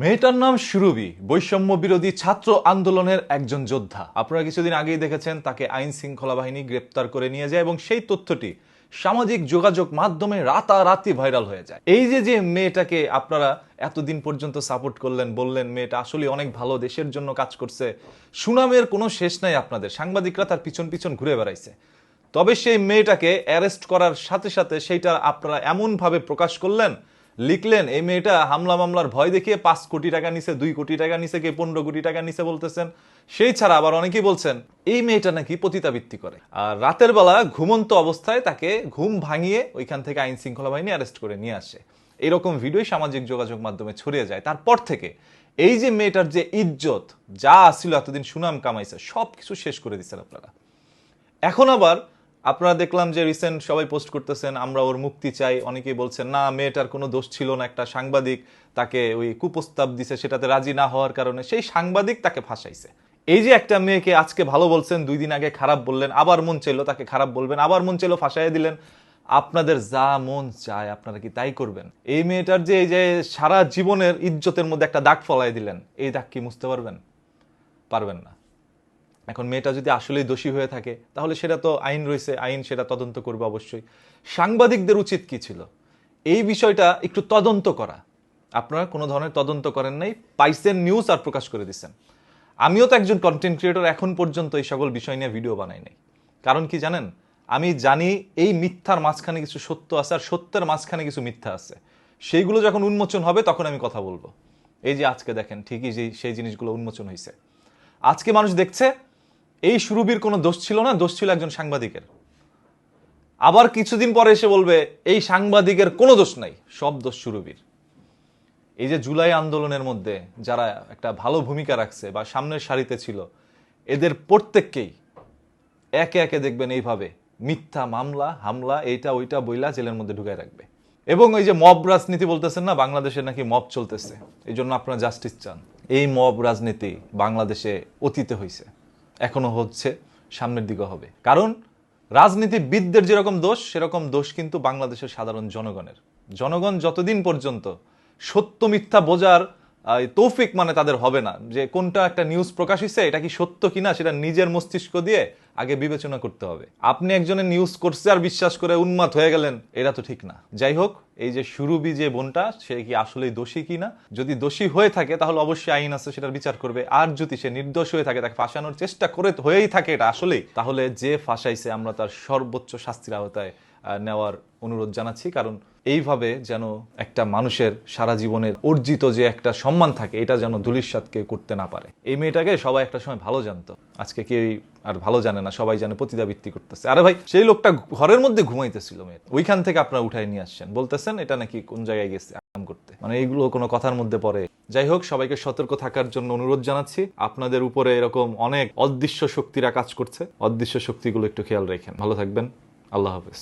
মেয়েটার নাম সুরভি, বৈষম্য বিরোধী ছাত্র আন্দোলনের একজন যোদ্ধা। আপনারা কিছুদিন আগেই দেখেছেন তাকে আইন শৃঙ্খলা বাহিনী গ্রেপ্তার করে নিয়ে যায় এবং সেই তথ্যটি সামাজিক যোগাযোগ মাধ্যমে রাতারাতি ভাইরাল হয়ে যায়। এই যে যে মেয়েটাকে আপনারা এতদিন পর্যন্ত সাপোর্ট করলেন, বললেন মেয়েটা আসলে অনেক ভালো, দেশের জন্য কাজ করছে, সুনামের কোনো শেষ নাই আপনাদের। সাংবাদিকরা তার পিছন পিছন ঘুরে বেড়াইছে। তবে সেই মেয়েটাকে অ্যারেস্ট করার সাথে সাথে সেইটা আপনারা এমনভাবে প্রকাশ করলেন লিখলেন, এই মেয়েটা হামলা মামলার ভয় দেখিয়ে পাঁচ কোটি টাকা নিছে, দুই কোটি টাকা নিছে, কে পনেরো কোটি টাকা নিছে বলতেছেন। সেই ছাড়া আবার অনেকেই বলছেন, এই মেয়েটা নাকি পতিতাবৃত্তি করে। আর রাতের বেলা ঘুমন্ত অবস্থায় তাকে ঘুম ভাঙিয়ে ওইখান থেকে আইন শৃঙ্খলা বাহিনী অ্যারেস্ট করে নিয়ে আসে। এরকম ভিডিওই সামাজিক যোগাযোগ মাধ্যমে ছড়িয়ে যায়। তারপর থেকে এই যে মেয়েটার যে ইজ্জত, যা আসছিল এতদিন সুনাম কামাইছে সব কিছু শেষ করে দিচ্ছেন আপনারা। এখন আবার আপনারা দেখলাম যে রিসেন্ট সবাই পোস্ট করতেছেন, আমরা ওর মুক্তি চাই। অনেকেই বলছেন, না, মেয়েটার কোনো দোষ ছিল না, একটা সাংবাদিক তাকে ওই কুপ্রস্তাব দিছে, সেটাতে রাজি না হওয়ার কারণে। সেই সাংবাদিক তাকে ফাঁসাইছে। এই যে একটা মেয়েকে আজকে ভালো বলছেন, দুই দিন আগে খারাপ বললেন, আবার মন চাইলো তাকে খারাপ বলবেন, আবার মন চাইলো ফাঁসাইয়া দিলেন। আপনাদের যা মন চায় আপনারা কি তাই করবেন? এই মেয়েটার যে, এই যে সারা জীবনের ইজ্জতের মধ্যে একটা দাগ ফলাই দিলেন, এই দাগ কি মুছতে পারবেন? পারবেন না। এখন মেয়েটা যদি আসলেই দোষী হয়ে থাকে, তাহলে সেটা তো আইন রয়েছে, আইন সেটা তদন্ত করবে অবশ্যই। সাংবাদিকদের উচিত কি ছিল? এই বিষয়টা একটু তদন্ত করা। আপনারা কোনো ধরনের তদন্ত করেন নাই পাইসেন নিউজ আর প্রকাশ করে দিচ্ছেন আমিও তো একজন কন্টেন্ট ক্রিয়েটর এখন পর্যন্ত এই সকল বিষয় নিয়ে ভিডিও বানাই নাই। কারণ কি জানেন? আমি জানি এই মিথ্যার মাঝখানে কিছু সত্য আছে আর সত্যের মাঝখানে কিছু মিথ্যা আছে। সেইগুলো যখন উন্মোচন হবে, তখন আমি কথা বলব। এই যে আজকে দেখেন, ঠিকই যে সেই জিনিসগুলো উন্মোচন হয়েছে আজকে মানুষ দেখছে এই সুরবির কোনো দোষ ছিল না, দোষ ছিল একজন সাংবাদিকের। আবার কিছুদিন পরে এসে বলবে, এই সাংবাদিকের কোনো দোষ নাই, সব দোষ সুরবির। এই যে জুলাই আন্দোলনের মধ্যে যারা একটা ভালো ভূমিকা রাখছে বা সামনের সারিতে ছিল, এদের প্রত্যেককেই একে একে দেখবেন এইভাবে, মিথ্যা মামলা, হামলা, এইটা ওইটা বইলা জেলের মধ্যে ঢুকায় রাখবে। এবং এই যে মব রাজনীতি বলতেছেন না বাংলাদেশে নাকি মব চলতেছে এই জন্য আপনারা জাস্টিস চান। এই মব রাজনীতি বাংলাদেশে অতীতে হয়েছে এখনও হচ্ছে সামনের দিকে হবে। কারণ রাজনীতিবিদদের যেরকম দোষ, সেরকম দোষ কিন্তু বাংলাদেশের সাধারণ জনগণের। জনগণ যতদিন পর্যন্ত সত্য মিথ্যা বোঝার তৌফিক মানে তাদের হবে না। যে কোনটা একটা নিউজ প্রকাশ এটা কি সত্য কিনা সেটা নিজের মস্তিষ্ক দিয়ে আগে বিবেচনা করতে হবে। আপনি একজনের নিউজ করছে আর বিশ্বাস করে উন্মাদ হয়ে গেলেন, এটা তো ঠিক না। যাই হোক, এই যে সুরুবি যে বোনটা, সে কি আসলেই দোষী কিনা? যদি দোষী হয়ে থাকে, তাহলে অবশ্যই আইন আছে, সেটার বিচার করবে। আর যদি সে নির্দোষ হয়ে থাকে, তাকে ফাঁসানোর চেষ্টা করে হয়েই থাকে এটা আসলেই, তাহলে যে ফাঁসাইছে আমরা তার সর্বোচ্চ শাস্তির আওতায় নেওয়ার অনুরোধ জানাচ্ছি। কারণ এইভাবে যেন একটা মানুষের সারা জীবনের অর্জিত যে একটা সম্মান থাকে, এটা যেন ধুলিস্বাদ কেউ করতে না পারে। এই মেয়েটাকে সবাই একটা সময় ভালো জানতো। আজকে কেউ আর ভালো জানে না, সবাই জানে পতিতাবৃত্তি করতেছে। আরে ভাই, সেই লোকটা ঘরের মধ্যে ঘুমাইতেছিল মেয়ে ওইখান থেকে আপনারা উঠাই নিয়ে আসছেন। বলতেছেন, এটা নাকি কোন জায়গায় গেছে আরাম করতে? মানে এইগুলো কোনো কথার মধ্যে পড়ে। যাই হোক, সবাইকে সতর্ক থাকার জন্য অনুরোধ জানাচ্ছি, আপনাদের উপরে এরকম অনেক অদৃশ্য শক্তিরা কাজ করছে। অদৃশ্য শক্তিগুলো একটু খেয়াল রাখেন। ভালো থাকবেন। আল্লাহ হাফেজ।